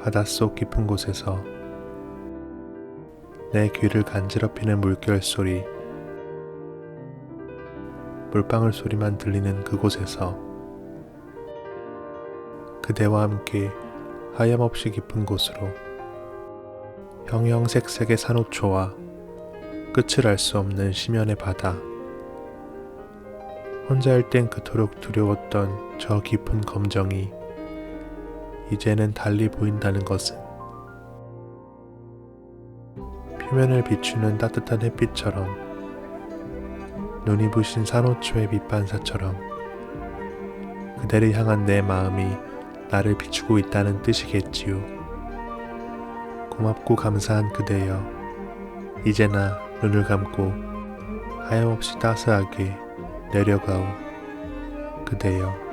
바닷속 깊은 곳에서 내 귀를 간지럽히는 물결 소리, 물방울 소리만 들리는 그곳에서 그대와 함께 하염없이 깊은 곳으로 형형색색의 산호초와 끝을 알 수 없는 심연의 바다 혼자일 땐 그토록 두려웠던 저 깊은 검정이 이제는 달리 보인다는 것은 표면을 비추는 따뜻한 햇빛처럼 눈이 부신 산호초의 빛반사처럼 그대를 향한 내 마음이 나를 비추고 있다는 뜻이겠지요. 고맙고 감사한 그대여, 이제나 눈을 감고 하염없이 따스하게 내려가오, 그대여.